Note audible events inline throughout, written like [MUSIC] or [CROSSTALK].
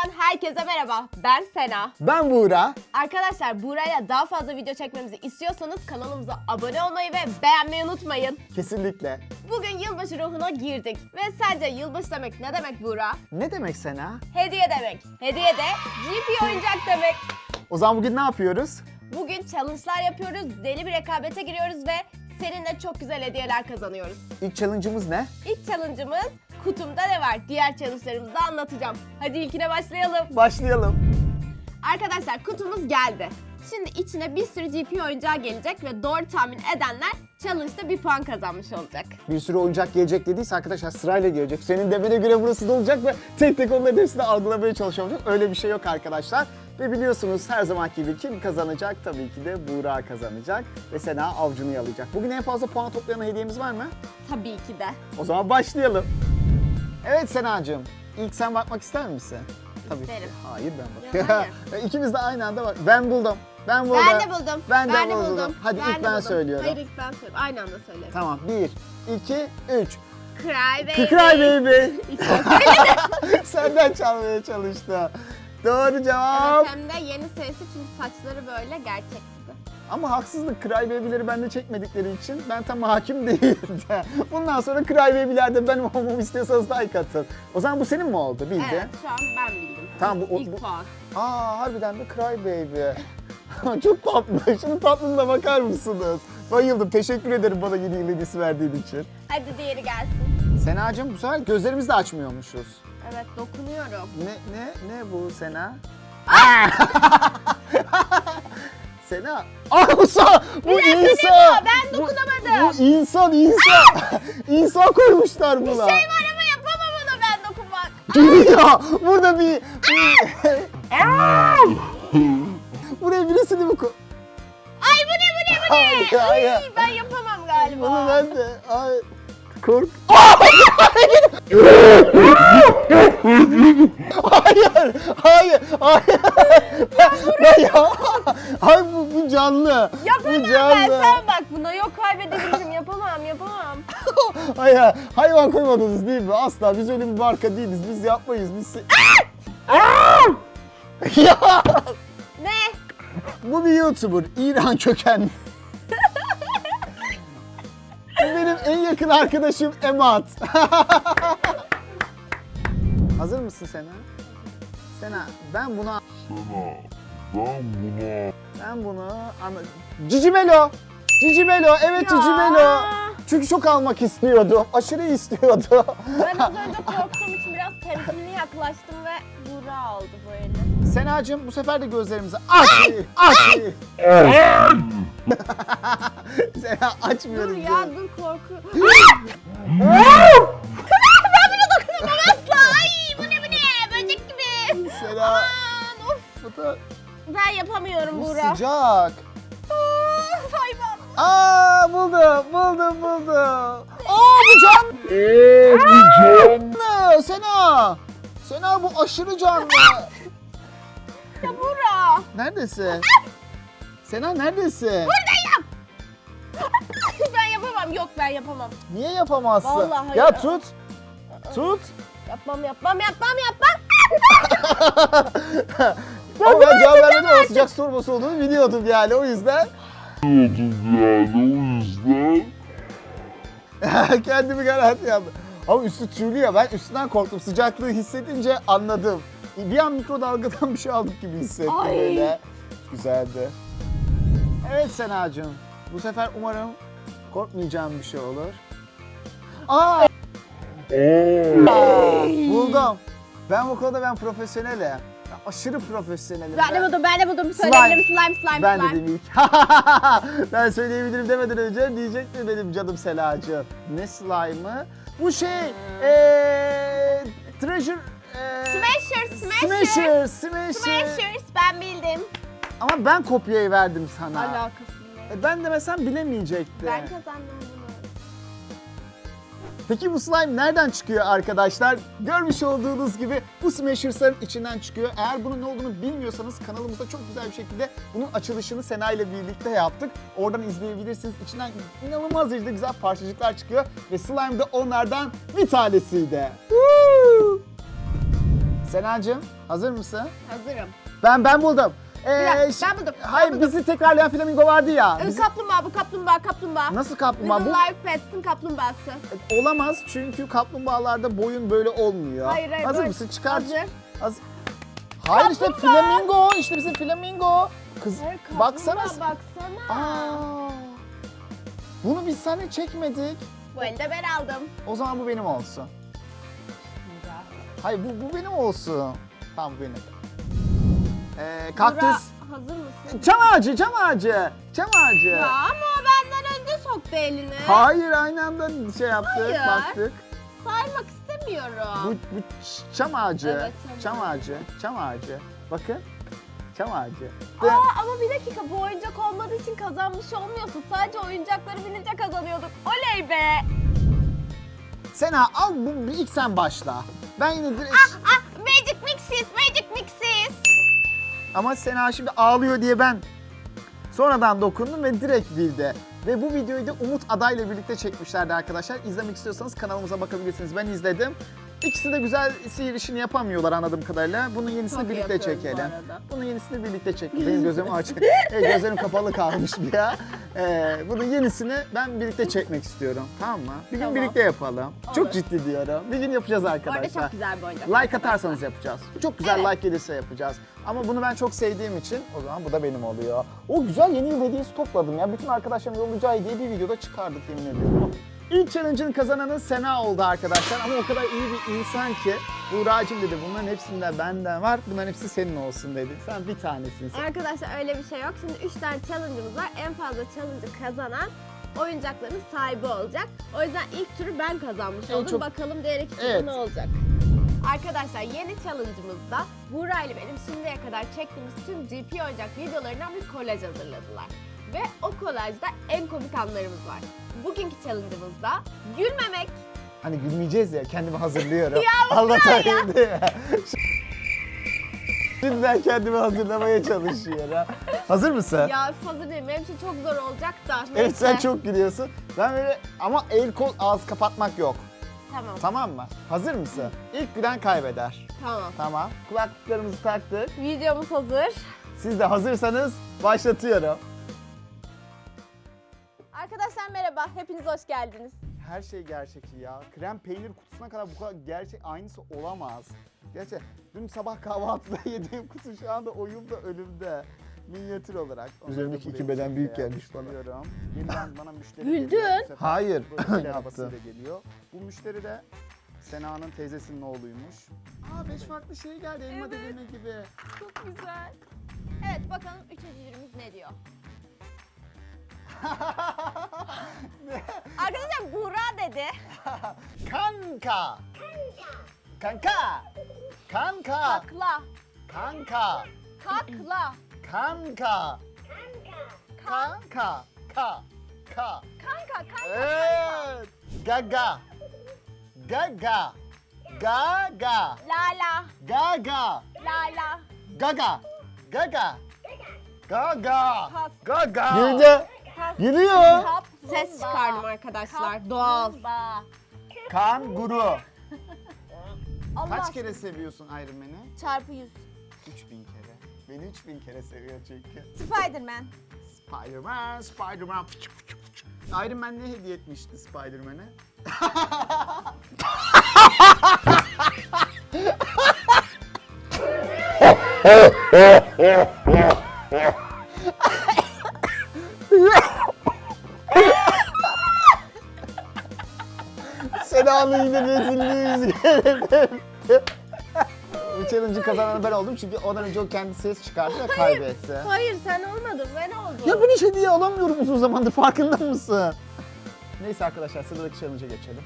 kanalından herkese merhaba. Ben Sena. Ben Buğra. Arkadaşlar Buğra'yla daha fazla video çekmemizi istiyorsanız kanalımıza abone olmayı ve beğenmeyi unutmayın. Kesinlikle. Bugün yılbaşı ruhuna girdik. Ve sence yılbaşı demek ne demek Buğra? Ne demek Sena? Hediye demek. Hediye de GP oyuncak demek. O zaman bugün ne yapıyoruz? Bugün challenge'lar yapıyoruz, deli bir rekabete giriyoruz ve seninle çok güzel hediyeler kazanıyoruz. İlk challenge'ımız ne? İlk challenge'ımız kutumda ne var? Diğer challenge'larımızı da anlatacağım. Hadi ilkine başlayalım. Başlayalım. Arkadaşlar kutumuz geldi. Şimdi içine bir sürü GP oyuncağı gelecek ve doğru tahmin edenler challenge'da bir puan kazanmış olacak. Bir sürü oyuncak gelecek dediyse arkadaşlar sırayla gelecek. Senin demene göre burası da olacak ve tek tek onların hepsini algılamaya çalışacağım. Öyle bir şey yok arkadaşlar. Ve biliyorsunuz her zamanki gibi kim kazanacak? Tabii ki de Buğra kazanacak ve Sena avcunu yalayacak. Bugün en fazla puan toplayan hediyemiz var mı? Tabii ki de. O zaman başlayalım. Evet Senacığım, ilk sen bakmak ister misin? Tabii ki. İsterim. Hayır ben Yok, bakıyorum. [LAUGHS] İkimiz de aynı anda bak. Ben buldum. Ben buldum. Ben de buldum. Ben de buldum. Hadi Ben ilk de ben buldum. söylüyorum. Hayır ilk ben söylüyorum. Aynı anda söylerim. Tamam. Bir, iki, üç. Cry baby. Cry baby. [LAUGHS] [LAUGHS] Senden çalmaya çalıştı. Doğru cevap. Evet, hem de yeni serisi çünkü saçları böyle gerçek gibi. Ama haksızlık Cry Baby'leri bende çekmedikleri için ben tam hakim [LAUGHS] değildim. Bundan sonra Cry Baby'lerde benim olmamı istiyorsanız like atın. O zaman bu senin mi oldu? Bildi. Evet şu an ben bildim. Tamam, bu- İlk bu- puan. Aa harbiden de Cry Baby. [LAUGHS] Çok tatlı. Şunun tatlılığına bakar mısınız? Bayıldım. Teşekkür ederim bana yeni yıl hediyesi verdiğin için. Hadi diğeri gelsin. Senacığım bu sefer gözlerimizi de açmıyormuşuz. Evet dokunuyorum. Ne ne ne bu Sena? [LAUGHS] Sena. Aa Musa! Bu Bir dakika, insan! bu? Ben Bu- dokunamadım. Bu, insan insan! [LAUGHS] insan koymuşlar buna. Şey var ama yapamam onu ben dokunmak. Geliyor. Burada bir... bir- [LAUGHS] Buraya birisini mi koy... Ay bu ne bu ne bu ne? Hayır, hayır. Ay, ben yapamam galiba. Bunu ben de... Ay. Kork... [LAUGHS] hayır, hayır, hayır. Ben, ben ya... Hayır bu, bu canlı. Yapamam bu ben canlı. sen bak buna yok kaybedebilirim yapamam yapamam. [LAUGHS] Hayır, hayvan koymadınız değil mi? Asla biz öyle bir marka değiliz. Biz yapmayız. Biz... se- [LAUGHS] ya Ne? bu bir YouTuber. İran kökenli. Yakın arkadaşım Emat. [LAUGHS] Hazır mısın Sena? Sena, ben bunu Ben buna ben bunu. Cici Melo. Cici Melo. Evet Cici Melo. Çünkü çok almak istiyordu. Aşırı istiyordu. Ben az önce korktuğum için biraz temkinli yaklaştım ve Buğra aldı bu eli. Senacığım bu sefer de gözlerimizi aç. Aç. [LAUGHS] Sena açmıyoruz. Dur ya dur korku. ben buna dokunamam asla. Ay bu ne bu ne? Böcek gibi. Sena. Aman of. Bu da Ben yapamıyorum bu Buğra. sıcak. Of, hayvan. Aa buldum, buldum, buldum. Aa bu can. canlı. Sena. Sena bu aşırı canlı. Ya Buğra. Neredesin? Sena neredesin? ben yapamam. Yok ben yapamam. Niye yapamazsın? Vallahi ya tut. Tut. Yapmam yapmam yapmam yapmam. [LAUGHS] Ama ben cevap vermedim ama sıcak sorması olduğunu biliyordum yani o yüzden. Diyordum yani o yüzden. [LAUGHS] Kendimi garanti yaptım. Ama üstü tüylü ya ben üstünden korktum. Sıcaklığı hissedince anladım. Bir an mikrodalgadan [LAUGHS] bir şey aldık gibi hissettim Ay. böyle. Güzeldi. Evet Senacığım. Bu sefer umarım korkmayacağım bir şey olur. Aa! Buldum. Ben bu konuda ben profesyonelim. Ben aşırı profesyonelim. Ben de buldum ben de buldum. Söyleyebilirim slime slime Ben slime. dedim ilk. [LAUGHS] ben söyleyebilirim demeden önce diyecekti benim canım Selacığım. Ne slime'ı? Bu şey, eee treasure, eee Smashers Smashers. Smasher, Smasher. Smashers ben bildim. Ama ben kopyayı verdim sana. Alakası ne? E ben de mesela bilemeyecektim. Ben kazandım. Peki bu slime nereden çıkıyor arkadaşlar? Görmüş olduğunuz gibi bu Smashers'ların içinden çıkıyor. Eğer bunun ne olduğunu bilmiyorsanız kanalımızda çok güzel bir şekilde bunun açılışını Sena ile birlikte yaptık. Oradan izleyebilirsiniz. İçinden inanılmaz derecede güzel parçacıklar çıkıyor ve slime de onlardan bir tanesiydi. Woo! Senacığım hazır mısın? Hazırım. Ben ben buldum. Ee, dakika, ş- ben buldum, ben Hayır buldum. bizi tekrarlayan flamingo vardı ya. Ee, Bizi- Kaplumbağa bu kaplumbağa kaplumbağa. Nasıl kaplumbağa Little bu? Life Pets'in kaplumbağası. Olamaz çünkü kaplumbağalarda boyun böyle olmuyor. Hayır hayır. Hazır böyle. mısın? Çıkart. Hazır. Hazır. Hayır işte Kaplumbağa. flamingo. İşte bizim flamingo. Kız Hayır, kaplumbağa, baksana. Baksana. Aa. Bunu biz seninle çekmedik. Bu elde ben aldım. O zaman bu benim olsun. Hayır bu, bu benim olsun. Tamam bu benim. Ee, kaktüs. Burak, hazır mısın? Çam ağacı, çam ağacı. Çam ağacı. Ya ama benden önce soktu elini. Hayır aynı anda şey yaptık, Hayır. baktık. Saymak istemiyorum. Bu, bu ç- çam ağacı. Evet, çam çam ağacı. Çam ağacı. Bakın. Çam ağacı. Aa, De- ama bir dakika bu oyuncak olmadığı için kazanmış olmuyorsun. Sadece oyuncakları bilince kazanıyorduk. Oley be! Sena al bu bir ilk sen başla. Ben yine direkt... Ah Magic Mixes, Magic Mixes. Ama Sena şimdi ağlıyor diye ben sonradan dokundum ve direkt bildi. Ve bu videoyu da Umut adayla birlikte çekmişlerdi arkadaşlar. İzlemek istiyorsanız kanalımıza bakabilirsiniz. Ben izledim. İkisi de güzel sihir işini yapamıyorlar anladığım kadarıyla. Bunun yenisini Çok birlikte yapıyoruz bu çekelim. arada. Bunun yenisini birlikte çekelim. Benim gözüm açık. e, gözlerim kapalı kalmış bir ya. Ee, bunun yenisini ben birlikte çekmek istiyorum. Tamam mı? Bir gün Tamam. birlikte yapalım. Çok Olur. ciddi diyorum. Bir gün yapacağız Bu arada arkadaşlar. çok güzel bir oyuncak. Like atarsanız yapacağız. Çok güzel Evet. like gelirse yapacağız. Ama bunu ben çok sevdiğim için o zaman bu da benim oluyor. O güzel yeni yıl hediyesi topladım ya. Bütün arkadaşlarım yollayacağı hediye bir videoda çıkardık yemin ediyorum. İlk challenge'ın kazananı Sena oldu arkadaşlar ama o kadar iyi bir insan ki Buğra'cığım dedi bunların hepsinde benden var bunların hepsi senin olsun dedi. Sen bir tanesin. sen. Arkadaşlar öyle bir şey yok. Şimdi 3 tane challenge'ımız var. En fazla challenge'ı kazanan oyuncakların sahibi olacak. O yüzden ilk turu ben kazanmış En oldum. çok- Bakalım diğer iki turda Evet. ne olacak? Arkadaşlar yeni challenge'ımızda Buğra ile benim şimdiye kadar çektiğimiz tüm GP oyuncak videolarından bir kolaj hazırladılar. Ve o kolajda en komik anlarımız var. Bugünkü challenge'ımızda gülmemek. Hani gülmeyeceğiz ya kendimi hazırlıyorum. [LAUGHS] Ya Anlatayım diye. [LAUGHS] Şimdiden kendimi hazırlamaya çalışıyorum. Hazır mısın? Ya hazır değilim. Benim için çok zor olacak da. Evet Neyse. sen çok gülüyorsun. Ben böyle ama el kol ağız kapatmak yok. Tamam. Tamam mı? Hazır mısın? İlk gülen kaybeder. Tamam. Tamam. Kulaklıklarımızı taktık. Videomuz hazır. Siz de hazırsanız başlatıyorum. Merhaba. Hepiniz hoş geldiniz. Her şey gerçekçi ya. Krem peynir kutusuna kadar bu kadar gerçek aynısı olamaz. Gerçi dün sabah kahvaltıda [LAUGHS] yediğim kutu şu anda oyunda önümde. Minyatür olarak. Onları Üzerindeki iki beden büyük gelmiş bana. Yeniden bana müşteri Güldün. geliyor. Bu sefer [LAUGHS] Hayır, Böyle el yaptım. arabasıyla geliyor. Bu müşteri de Sena'nın teyzesinin oğluymuş. Aa beş farklı şey geldi elma Evet. dilimi gibi. Çok güzel. Evet bakalım üçüncü ürünümüz ne diyor? [LAUGHS] Arkadaşlar Buğra dedi. Kanka. Kanka. Kanka. Kakla. Kanka. Kakla. Kanka. Kanka. Ka. Ka. Kanka kanka. Evet. Gaga. Gaga. Gaga. Lala. Gaga. Lala. Gaga. Gaga. Gaga. Gaga. Güldü. Pas. Gülüyor. Kap. Ses çıkardım arkadaşlar. Doğal. Kanguru. Allah Kaç kere seviyorsun Iron Man'i? Çarpı 100. 3000 kere. Beni 3000 kere seviyor çünkü. Spiderman. Spider-Man, Spider-Man. Iron Man ne hediye etmişti Spider-Man'e? [LAUGHS] [LAUGHS] [LAUGHS] Yine rezilliği Bu challenge'ı kazananı ben oldum çünkü ondan önce o kendi ses çıkardı ve kaybetti. Hayır sen olmadın ben oldum. Ya ben hiç hediye alamıyorum uzun zamandır farkında mısın? Neyse arkadaşlar sıradaki challenge'a geçelim.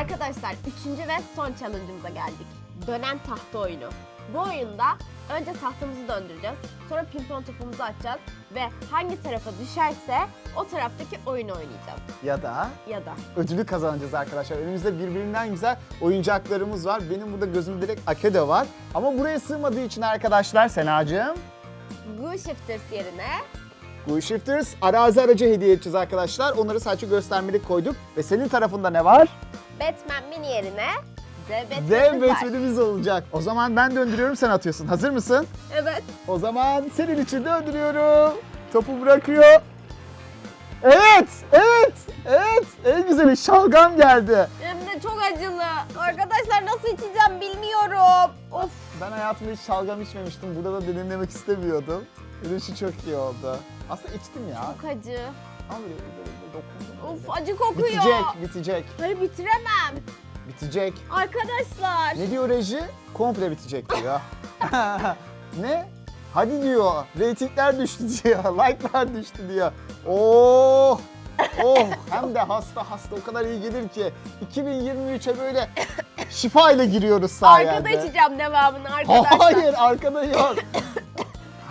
Arkadaşlar üçüncü ve son challenge'ımıza geldik. Dönen tahta oyunu. Bu oyunda önce tahtamızı döndüreceğiz. Sonra pimpon topumuzu atacağız. Ve hangi tarafa düşerse o taraftaki oyunu oynayacağız. Ya da Ya da ödülü kazanacağız arkadaşlar. Önümüzde birbirinden güzel oyuncaklarımız var. Benim burada gözümde direkt Akede var. Ama buraya sığmadığı için arkadaşlar Senacığım Goo Shifters yerine Blue Shifters arazi aracı hediye edeceğiz arkadaşlar. Onları sadece göstermelik koyduk. Ve senin tarafında ne var? Batman Mini yerine Var. Batman'imiz olacak. O zaman ben döndürüyorum sen atıyorsun. Hazır mısın? Evet. O zaman senin için döndürüyorum. Topu bırakıyor. Evet, evet, evet. En güzeli şalgam geldi. Hem de çok acılı. Arkadaşlar nasıl içeceğim bilmiyorum. Of. Ben hayatımda hiç şalgam içmemiştim. Burada da deneyimlemek istemiyordum. Ürünüşü çok iyi oldu. Aslında içtim ya. Çok acı. Ama böyle, böyle, böyle dokundum. Of acı kokuyor. Bitecek, bitecek, Hayır bitiremem. Bitecek. Arkadaşlar. Ne diyor reji? Komple bitecek diyor. [LAUGHS] ne? Hadi diyor. Reytingler düştü diyor. [LAUGHS] Like'lar düştü diyor. Oh! Oh! Hem de hasta hasta o kadar iyi gelir ki 2023'e böyle [COUGHS] şifa ile giriyoruz sayende. Arkada içeceğim devamını [LAUGHS] arkadaşlar. Hayır arkada yok.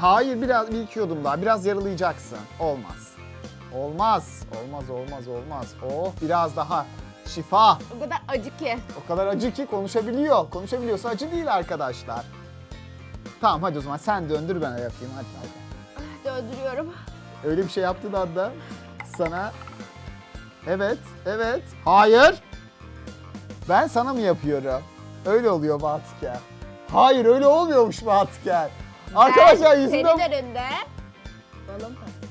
Hayır biraz bir iki yudum daha. Biraz yarılayacaksın. Olmaz. Olmaz. Olmaz olmaz olmaz. Oh biraz daha. Şifa. O kadar acı ki. O kadar acı ki konuşabiliyor. Konuşabiliyorsa acı değil arkadaşlar. Tamam hadi o zaman sen döndür ben yapayım hadi hadi. Döndürüyorum. Öyle bir şey yaptığın anda sana... Evet, evet. Hayır. Ben sana mı yapıyorum? Öyle oluyor Batıker. Hayır öyle olmuyormuş Batıker. Arkadaşlar yüzünden... Senin önünde. Balon patladı.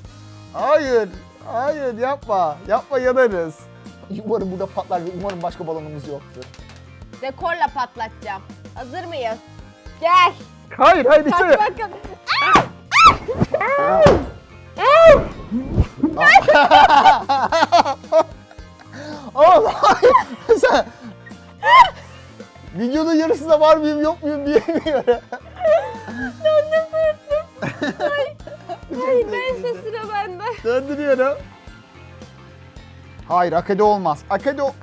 Hayır, hayır yapma. Yapma yanarız. Umarım burada patlar ve umarım başka balonumuz yoktur. Dekorla patlatacağım. Hazır mıyız? Gel. Hayır, hayır Kaç içeri. bakın. Oğlum hayır. Sen... Videonun yarısında var mıyım yok muyum bilmiyorum. Hayır [LAUGHS] neyse sıra bende. Döndürüyorum. Hayır akade olmaz. Akade o...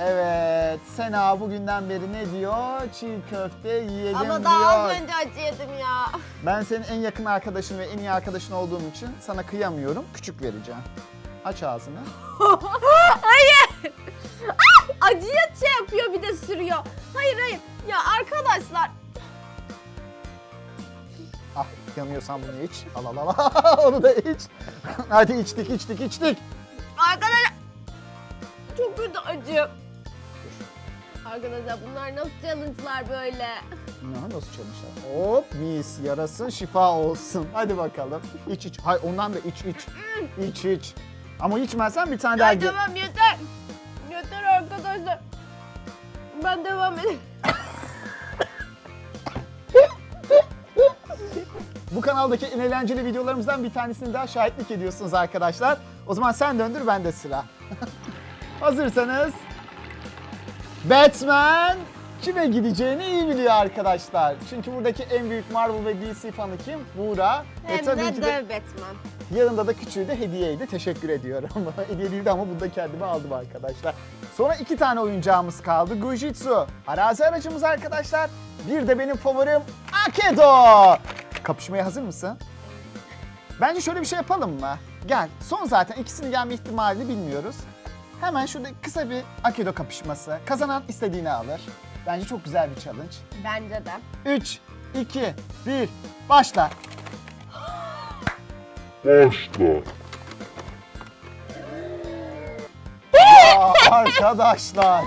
Evet, Sena bugünden beri ne diyor? Çiğ köfte yiyelim Ama diyor. daha az önce acı yedim ya. Ben senin en yakın arkadaşın ve en iyi arkadaşın olduğum için sana kıyamıyorum. Küçük vereceğim. Aç ağzını. [LAUGHS] Hayır. Acıya şey yapıyor bir de sürüyor. Hayır hayır. Ya arkadaşlar. Ah yanıyorsan bunu iç. Al al al. [LAUGHS] Onu da iç. Hadi içtik içtik içtik. Arkadaşlar. Çok kötü acı. Arkadaşlar bunlar nasıl challenge'lar böyle? Ya nasıl çalışır? Hop mis yarasın şifa olsun. Hadi bakalım. İç iç. Hay ondan da iç iç. İç iç. Ama içmezsen bir tane daha Ay tamam yeter. Yeter arkadaşlar. Ben devam edeyim. Bu kanaldaki en eğlenceli videolarımızdan bir tanesini daha şahitlik ediyorsunuz arkadaşlar. O zaman sen döndür ben de sıra. [LAUGHS] Hazırsanız Batman kime gideceğini iyi biliyor arkadaşlar. Çünkü buradaki en büyük Marvel ve DC fanı kim? Buğra. Hem e tabii de ki de dev Batman. yanında da küçüğü de hediyeydi. Teşekkür ediyorum. [LAUGHS] Hediye değildi ama bunu da kendime aldım arkadaşlar. Sonra iki tane oyuncağımız kaldı. Gujitsu. Arazi aracımız arkadaşlar. Bir de benim favorim Akedo. Kapışmaya hazır mısın? Bence şöyle bir şey yapalım mı? Gel. Son zaten ikisinin gelme ihtimalini bilmiyoruz. Hemen şurada kısa bir Akedo kapışması. Kazanan istediğini alır. Bence çok güzel bir challenge. Bence de. 3, 2, 1, başla. Başla. Aa, arkadaşlar.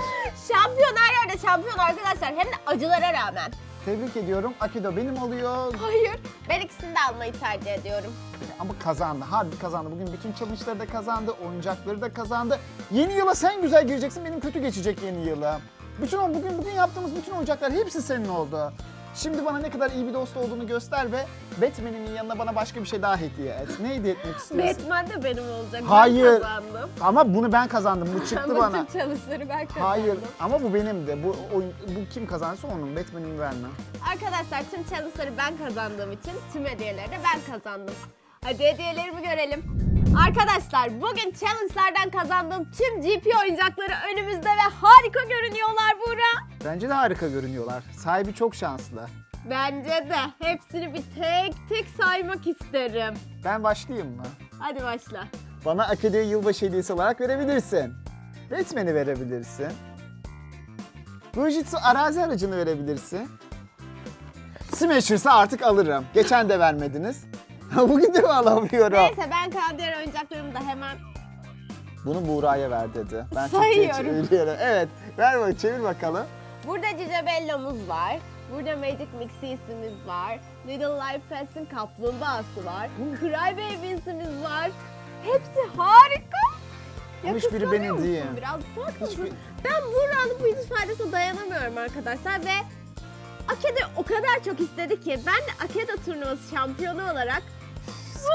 Şampiyon her yerde şampiyon arkadaşlar. Hem de acılara rağmen. Tebrik ediyorum. Akido benim oluyor. Hayır. Ben ikisini de almayı tercih ediyorum. Ama kazandı. Harbi kazandı. Bugün bütün challenge'ları da kazandı. Oyuncakları da kazandı. Yeni yıla sen güzel gireceksin. Benim kötü geçecek yeni yıla. Bütün o bugün bugün yaptığımız bütün oyuncaklar hepsi senin oldu. Şimdi bana ne kadar iyi bir dost olduğunu göster ve Batman'in yanına bana başka bir şey daha hediye et. Ne hediye etmek istiyorsun? Batman de benim olacak. Hayır. Ben kazandım. Ama bunu ben kazandım. Bu çıktı Ama bana. tüm challenge'ları ben kazandım. Hayır ama bu benim de. Bu, oyun, bu kim kazansa onun. Batman'imi vermem. Arkadaşlar tüm challenge'ları ben kazandığım için tüm hediyeleri de ben kazandım. Hadi hediyelerimi görelim. Arkadaşlar bugün challenge'lardan kazandığım tüm GP oyuncakları önümüzde ve harika görünüyorlar Buğra. Bence de harika görünüyorlar. Sahibi çok şanslı. Bence de hepsini bir tek tek saymak isterim. Ben başlayayım mı? Hadi başla. Bana Akademi yılbaşı hediyesi olarak verebilirsin. Batman'i verebilirsin. Fujitsu arazi aracını verebilirsin. Smashers'ı artık alırım. Geçen de vermediniz. Bugün de mi alamıyorum? Neyse ben kalan diğer oyuncaklarımı da hemen Bunu Buğra'ya ver dedi. Ben Sayıyorum. Türkçe'ye çeviriyorum. Evet. Ver bak çevir bakalım. Burada Cicabello'muz var. Burada Magic Mixies'imiz var. Little Life Pets'in kaplumbağası var. Crybabies'imiz var. Hepsi harika. Ya Ama hiçbiri kıskanıyor beni musun değil. Biraz korkuyorsun. Hiçbir- Ben Buğra'nın bu yüz ifadesine dayanamıyorum arkadaşlar ve Akede o kadar çok istedi ki ben de Akeda turnuvası şampiyonu olarak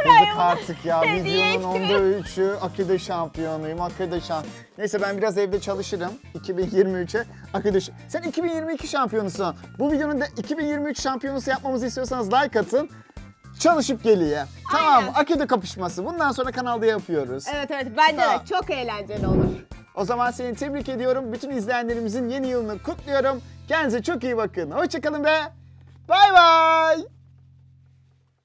Buraya artık ya. hediye Videonun onda üçü Akide şampiyonuyum. Akide şamp. Neyse ben biraz evde çalışırım. 2023'e Akide Sen 2022 şampiyonusun. Bu videonun da 2023 şampiyonusu yapmamızı istiyorsanız like atın. Çalışıp geliyor. Tamam Aynen. Akide kapışması. Bundan sonra kanalda yapıyoruz. Evet evet bence Tamam. de çok eğlenceli olur. O zaman seni tebrik ediyorum. Bütün izleyenlerimizin yeni yılını kutluyorum. Kendinize çok iyi bakın. Hoşçakalın ve bay bay.